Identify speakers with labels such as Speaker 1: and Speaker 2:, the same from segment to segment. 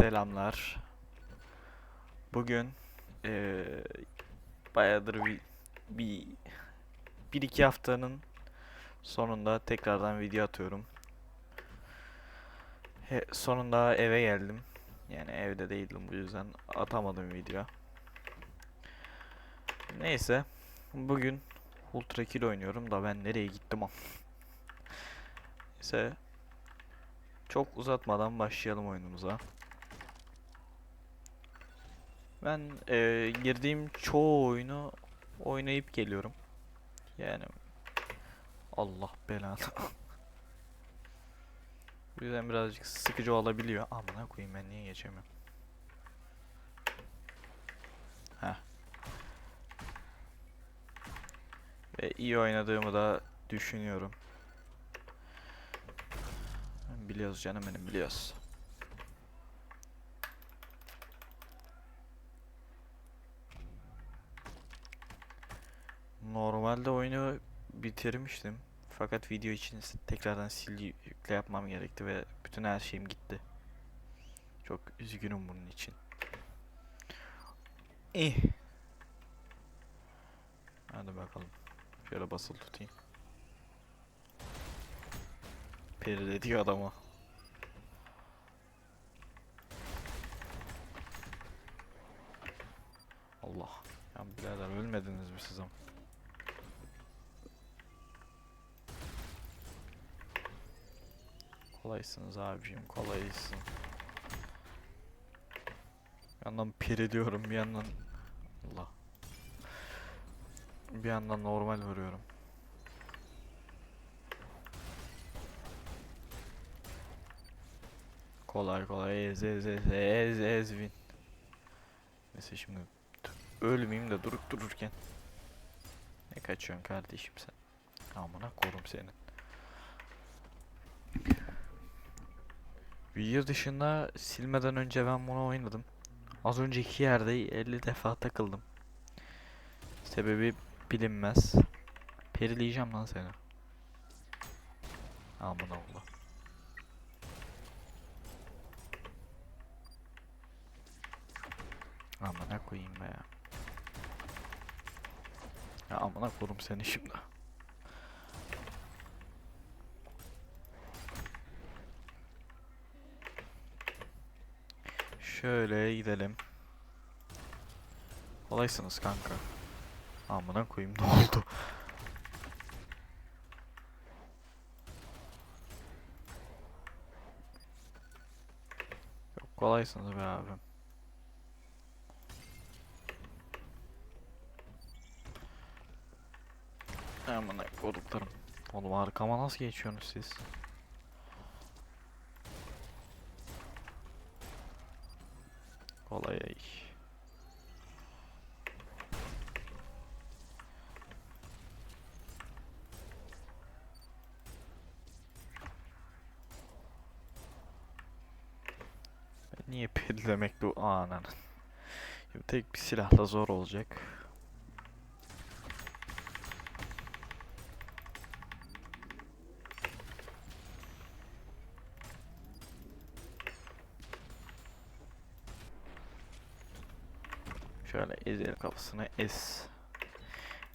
Speaker 1: Selamlar. Bugün eee bayağıdır bir, bir, bir iki haftanın sonunda tekrardan video atıyorum. He, sonunda eve geldim. Yani evde değildim bu yüzden atamadım video. Neyse. Bugün Ultra Kill oynuyorum da ben nereye gittim am. Neyse. Çok uzatmadan başlayalım oyunumuza. Ben eee, girdiğim çoğu oyunu oynayıp geliyorum. Yani Allah belanı. Bu yüzden birazcık sıkıcı olabiliyor. Amına koyayım ben niye geçemiyorum? Heh. Ve iyi oynadığımı da düşünüyorum. Biliyoruz canım benim biliyoruz. Normalde oyunu bitirmiştim. Fakat video için tekrardan sil yükle yapmam gerekti ve bütün her şeyim gitti. Çok üzgünüm bunun için. İh. Hadi bakalım. Şöyle basılı tutayım. Peri de diyor adama. Allah. Ya birader ölmediniz mi siz ama? Kolaysınız abicim kolaysın. Bir yandan peri diyorum bir yandan Allah. Bir yandan normal vuruyorum. Kolay kolay ez ez ez ez ez win. Neyse şimdi ölmeyeyim de durup dururken. Ne kaçıyorsun kardeşim sen? Amına korum senin. Video dışında silmeden önce ben bunu oynadım. Az önceki yerde 50 defa takıldım. Sebebi bilinmez. Perileyeceğim lan seni. Aman Allah. Amına koyayım be ya. Ya amına korum seni şimdi. Şöyle gidelim. Kolaysınız kanka. Amına koyayım ne oldu? Çok kolaysınız be abi. Amına koduklarım. Oğlum arkama nasıl geçiyorsunuz siz? Kolay. Ben niye pedlemekle o ananın? Şimdi tek bir silahla zor olacak. Şöyle ezelim kafasını es.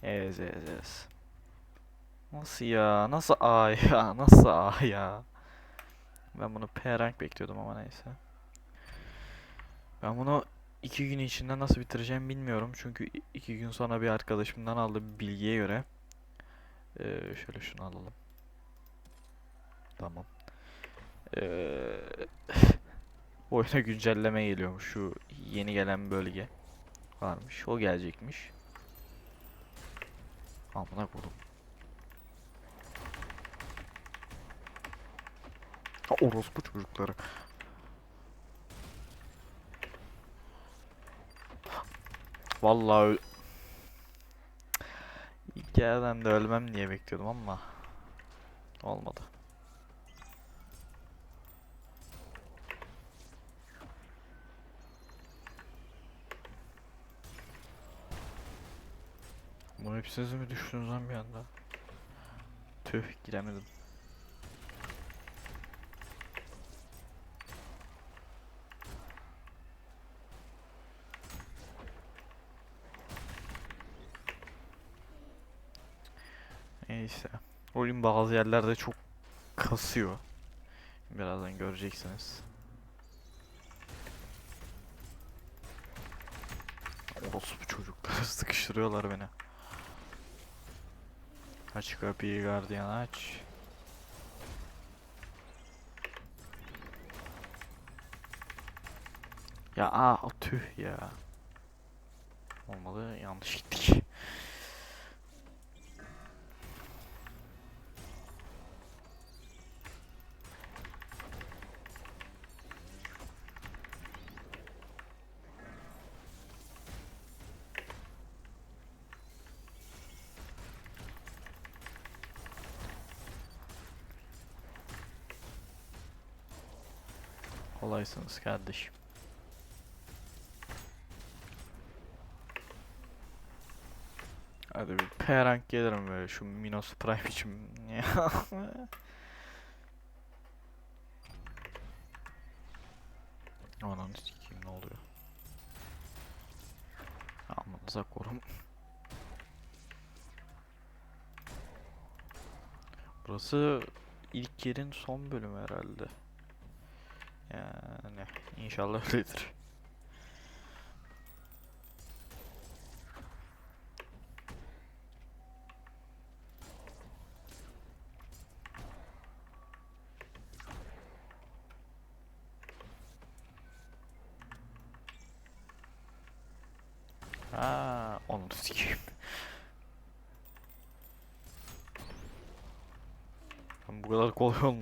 Speaker 1: Ez ez ez. Nasıl ya? Nasıl A ya? Nasıl A ya? Ben bunu P rank bekliyordum ama neyse. Ben bunu iki gün içinde nasıl bitireceğim bilmiyorum. Çünkü iki gün sonra bir arkadaşımdan aldığım bilgiye göre. Eee, şöyle şunu alalım. Tamam. Eee oyuna güncelleme geliyormuş şu yeni gelen bölge varmış. O gelecekmiş. Amına koydum. Ha, orospu çocukları. Vallahi. İlk yerden de ölmem diye bekliyordum ama olmadı. Bunu hep siz mi düştünüz lan bir anda? Tüh giremedim. Neyse. Oyun bazı yerlerde çok kasıyor. Birazdan göreceksiniz. Orospu çocuklar sıkıştırıyorlar beni. Aç kapıyı gardiyan aç. Ya aa tüh ya. Olmadı yanlış gittik. Kolaysınız kardeşim. Hadi bir P rank gelirim böyle şu Minos Prime için. Ananı sikeyim ne oluyor? Amanıza korum. Burası ilk yerin son bölümü herhalde. Yani inşallah öyledir. Aa, onu sikeyim. Ben bu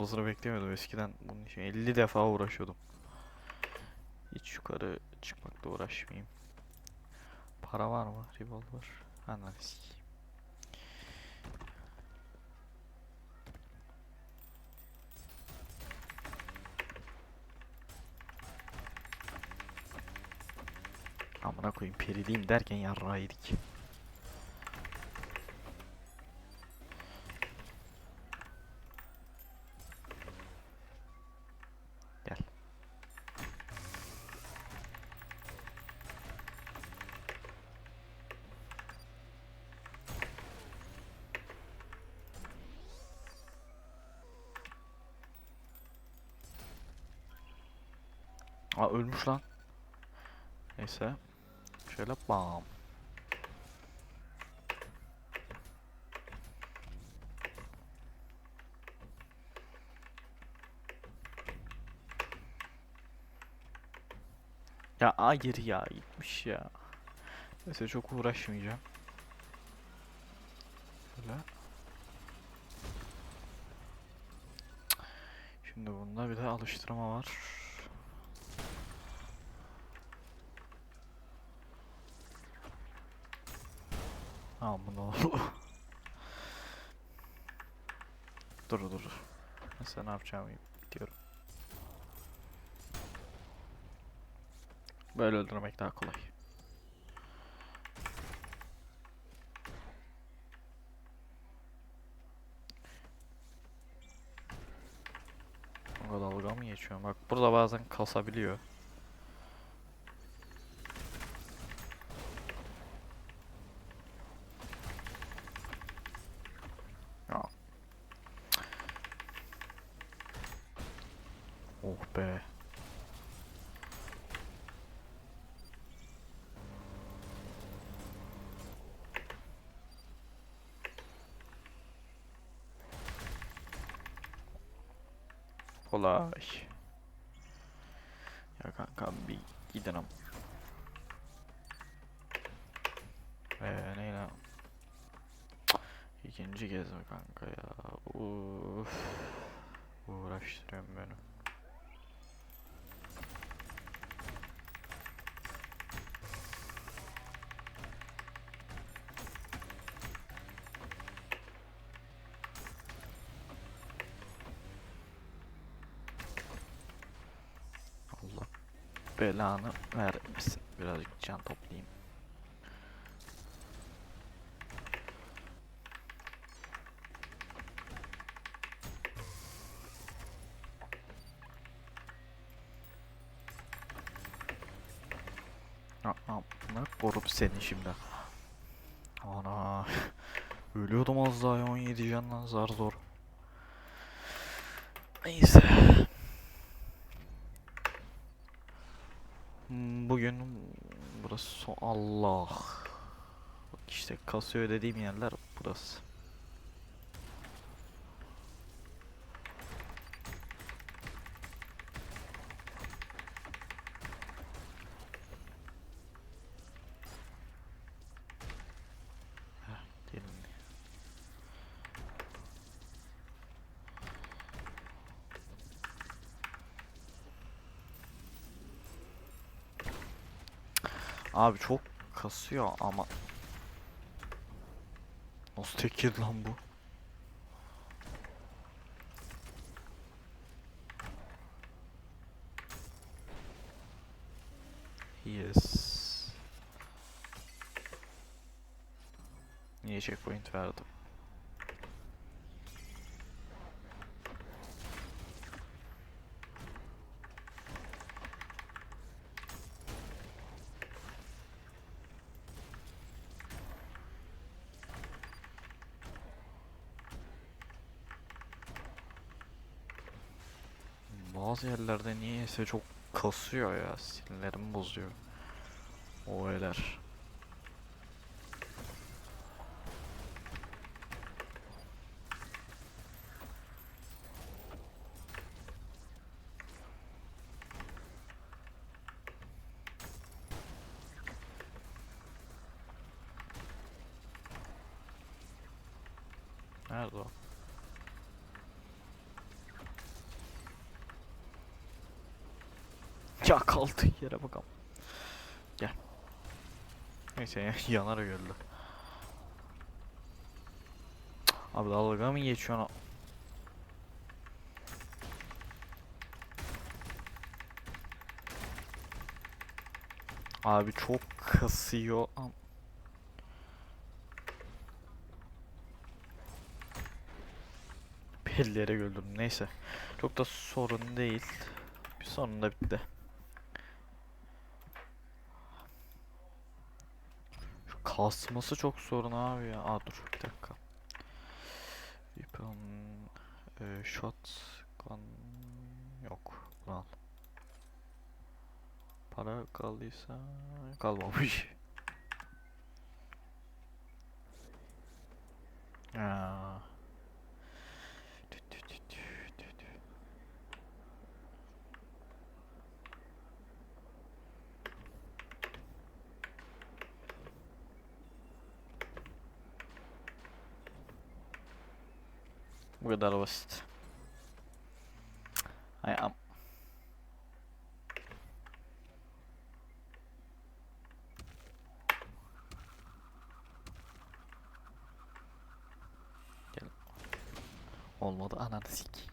Speaker 1: olmasını beklemiyordum. Eskiden bunun için 50 defa uğraşıyordum. Hiç yukarı çıkmakla uğraşmayayım. Para var mı? Revolver. Ananı. Amına koyayım periliyim derken yarrağı yedik. Gel. Ölmüş lan. Neyse. Şöyle bam. Ya hayır ya gitmiş ya. Neyse çok uğraşmayacağım. Böyle. Şimdi bunda bir de alıştırma var. Oğlum. dur dur dur. Mesela ne yapacağımı biliyorum. Böyle öldürmek daha kolay. O dalga mı geçiyorum? Bak burada bazen kasabiliyor. Be. Kolay. Ya kanka bir gidelim. Eee neyle? İkinci kez mi kanka ya? Uf. Uğraştırıyorum beni. Allah belanı vermesin. Birazcık can toplayayım. Amına korup seni şimdi. Ana. Ölüyordum az daha ya 17 canla zar zor. Neyse. Hmm, Bugün burası Allah. Bak işte kasıyor dediğim yerler burası. Heh, gelin. Abi çok kasıyor ama Nasıl tek yedi lan bu? Yes. Niye checkpoint verdim? Bazı yerlerde niyeyse çok kasıyor ya. Sinirlerimi bozuyor. O öler. Nerede o? Ya kaldığı yere bakalım. Gel. Neyse ya, yanar öldü. Abi dalga mı geçiyorsun? Abi çok kasıyor. Am- Pellere güldüm. Neyse. Çok da sorun değil. Bir sonunda bitti. Kasması çok sorun abi ya. Aa dur bir dakika. Weapon e, shotgun yok. Bunu al. Para kaldıysa kalmamış. Ya. Bu kadar basit. Ay am. Gel. Olmadı ananı sikeyim.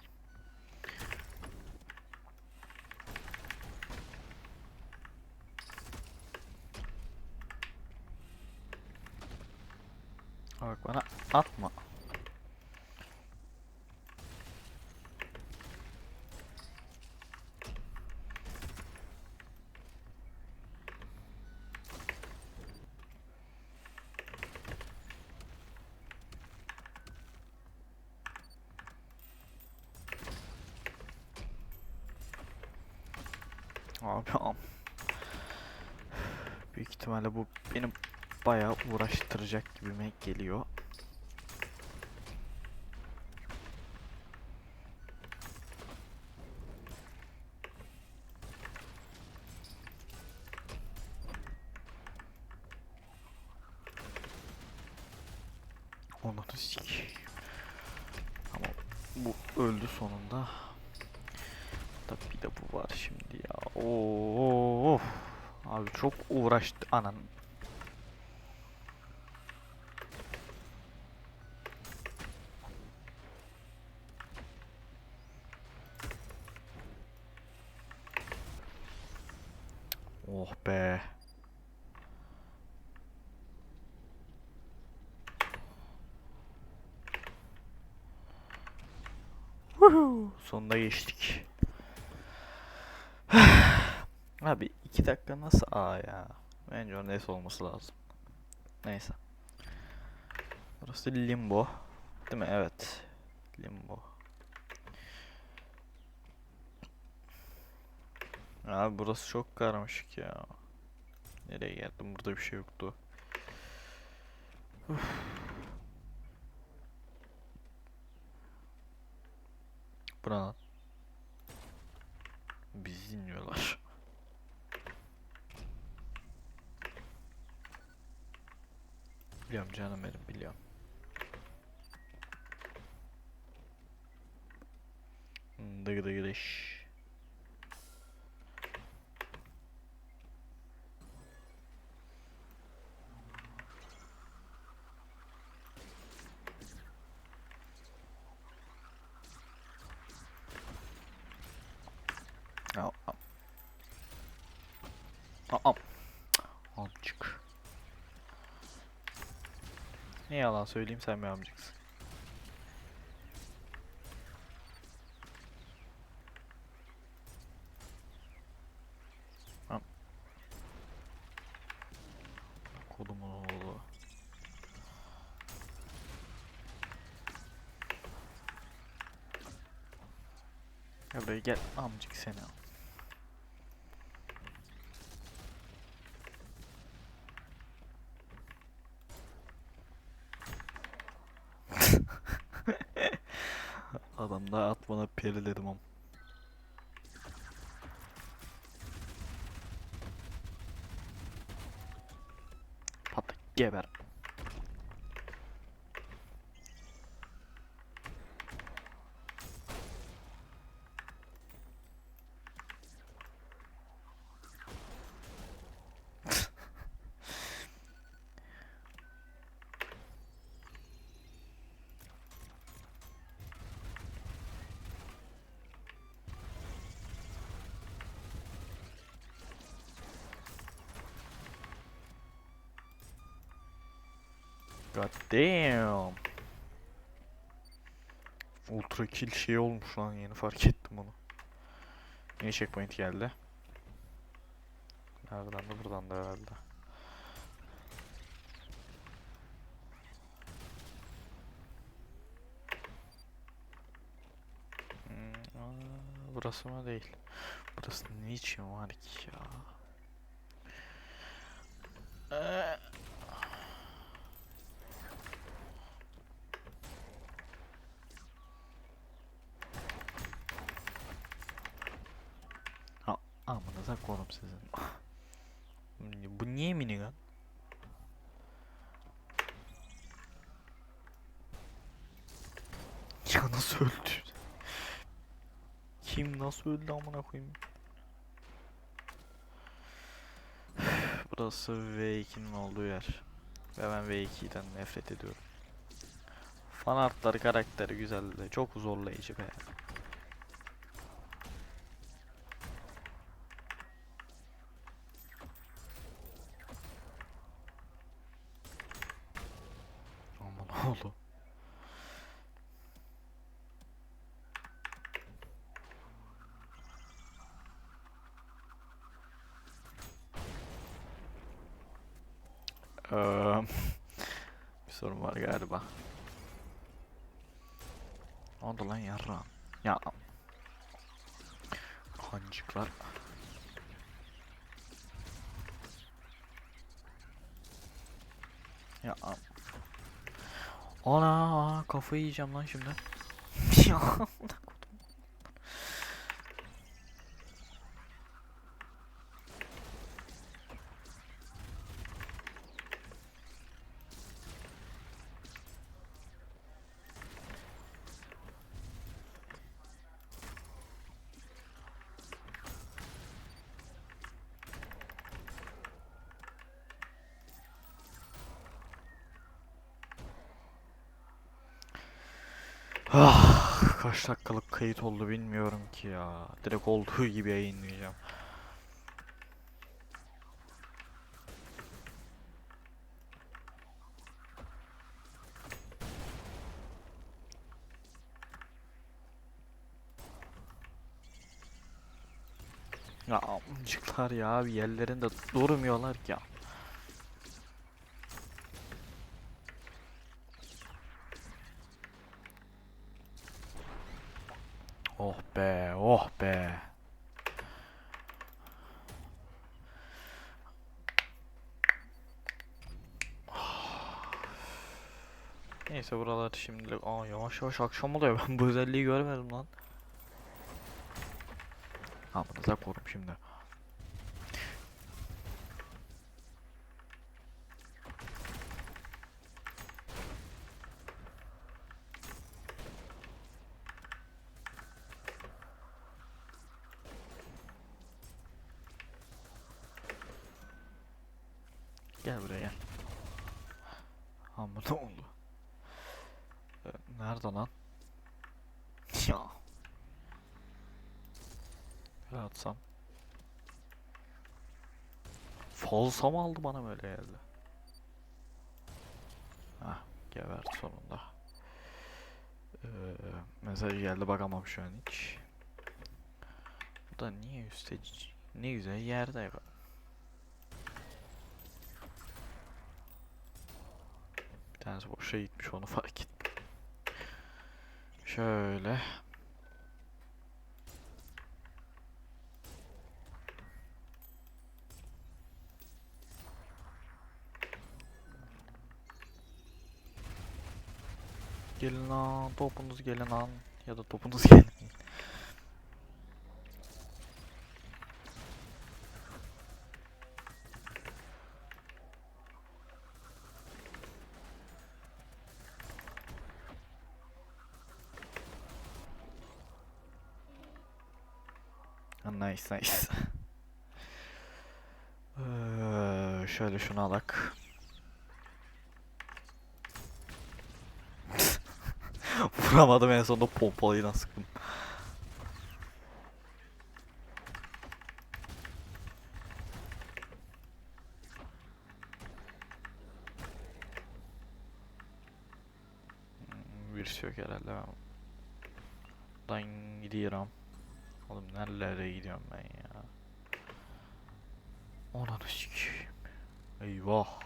Speaker 1: Bak bana atma. Abi am. Büyük ihtimalle bu benim bayağı uğraştıracak gibime geliyor. Onu da sikeyim. Ama bu öldü sonunda. Da bir de bu var şimdi ya. Oo, of. Abi çok uğraştı anan. Oh be. Woohoo! Sonunda geçtik. Abi iki dakika nasıl A ya? Bence onun S olması lazım. Neyse. Burası limbo. Değil mi? Evet. Limbo. Abi burası çok karmaşık ya. Nereye geldim? Burada bir şey yoktu. Uf. Bu ne lan? Biliyorum canım benim biliyorum. Dıgı dıgı dış. Al, al. Al, al. Amcık. Ne yalan söyleyeyim sen bir amcıksın. Am. Kodumun oğlu. Gel amcık seni. Adam da at bana peri dedim am. Patla geber. God damn. Ultra kill şey olmuş lan yeni fark ettim onu. Yeni checkpoint geldi. Nereden de buradan da herhalde. Hmm, burası mı değil. Burası niçin var ki ya? Eee. Ha, amınıza korum sizin. Bu niye minigun? Ya nasıl öldü? Kim nasıl öldü amına koyayım? Burası V2'nin olduğu yer. Ve ben V2'den nefret ediyorum. Fan artları karakteri güzel de çok zorlayıcı be. Oğlum. Eee, bir sorun var galiba. Ne oldu lan yarra? Ya. Kancıklar. Ya. Ana kafayı yiyeceğim lan şimdi. Ah, kaç dakikalık kayıt oldu bilmiyorum ki ya. Direkt olduğu gibi yayınlayacağım. Ya amcıklar ya abi yerlerinde durmuyorlar ki Oh be, oh be. Neyse buralar şimdilik aa yavaş yavaş akşam oluyor ben bu özelliği görmedim lan. Amınıza korum şimdi. Gel buraya gel. Amma ne oldu? Ee, Nerede lan? Ya. Bir atsam. Falsa mı aldı bana böyle geldi? Hah geberdi sonunda. Ee, mesaj geldi bakamam şu an hiç. Bu da niye üstte ne güzel yerde Bir tanesi boşa gitmiş onu fark ettim. Şöyle. Gelin lan topunuz gelin lan ya da topunuz gelin. Nice nice. Eee, şöyle şunu alak. Vuramadım en sonunda pompalıyla sıktım. Hmm, Birisi yok herhalde ben. Buradan gidiyorum. Oğlum nerelere gidiyorum ben ya? Ananı sikeyim. Eyvah.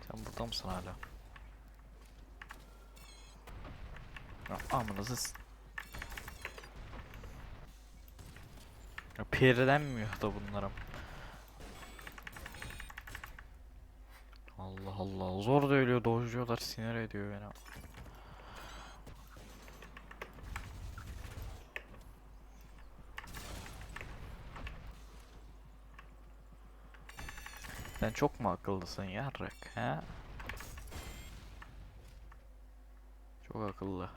Speaker 1: Sen burada mısın hala? Ya amınızı Ya perilenmiyor da bunlarım. Allah Allah. Zor da ölüyor, dojluyorlar, sinir ediyor beni. Sen çok mu akıllısın yarrak ha? Çok akıllı.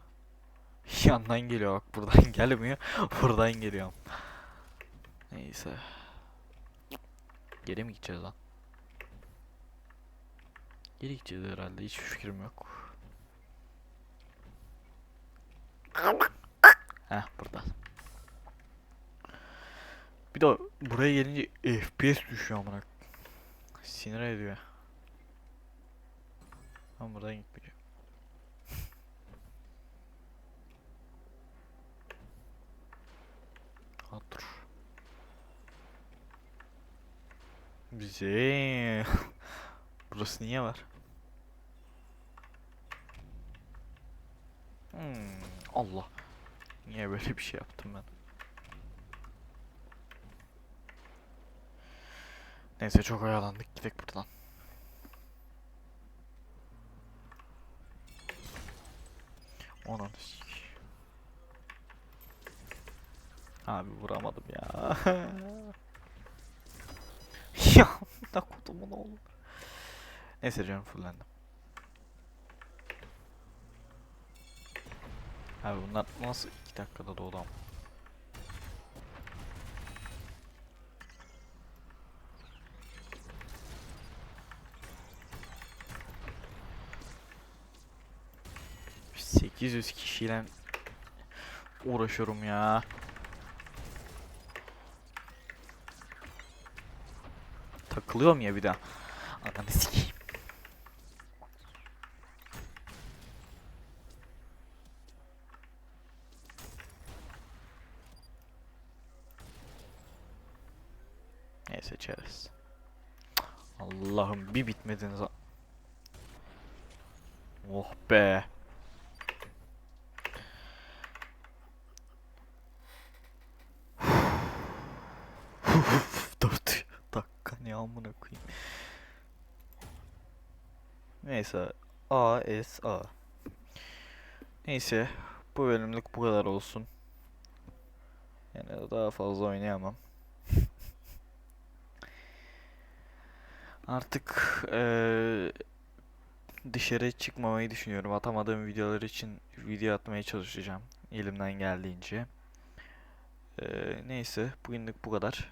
Speaker 1: Yandan geliyor bak buradan gelmiyor. Buradan geliyorum. Neyse. Geri mi gideceğiz lan? Geri gideceğiz herhalde hiç fikrim yok. Heh burada. Bir de buraya gelince FPS düşüyor amına. Sinir ediyor. Ben buradan gitmeyeceğim. Ha dur. Bize. Burası niye var? Hmm, Allah. Niye böyle bir şey yaptım ben? Neyse çok oyalandık. Gidelim buradan. Sik. Abi vuramadım ya. ne kodumun oğlum. Neyse canım fullendim. Abi bunlar nasıl 2 dakikada doğdu ama. Biz 800 kişiyle uğraşıyorum ya. Takılıyorum ya bir daha. Ananı sikeyim. Neyse çerez. Allah'ım bir bitmediniz. Oh be. 4 dakika ne amına koyayım. Neyse A S A. Neyse bu bölümlük bu kadar olsun. Yani daha fazla oynayamam. Artık eee, dışarı çıkmamayı düşünüyorum. Atamadığım videolar için video atmaya çalışacağım. Elimden geldiğince. Eee, neyse bugünlük bu kadar.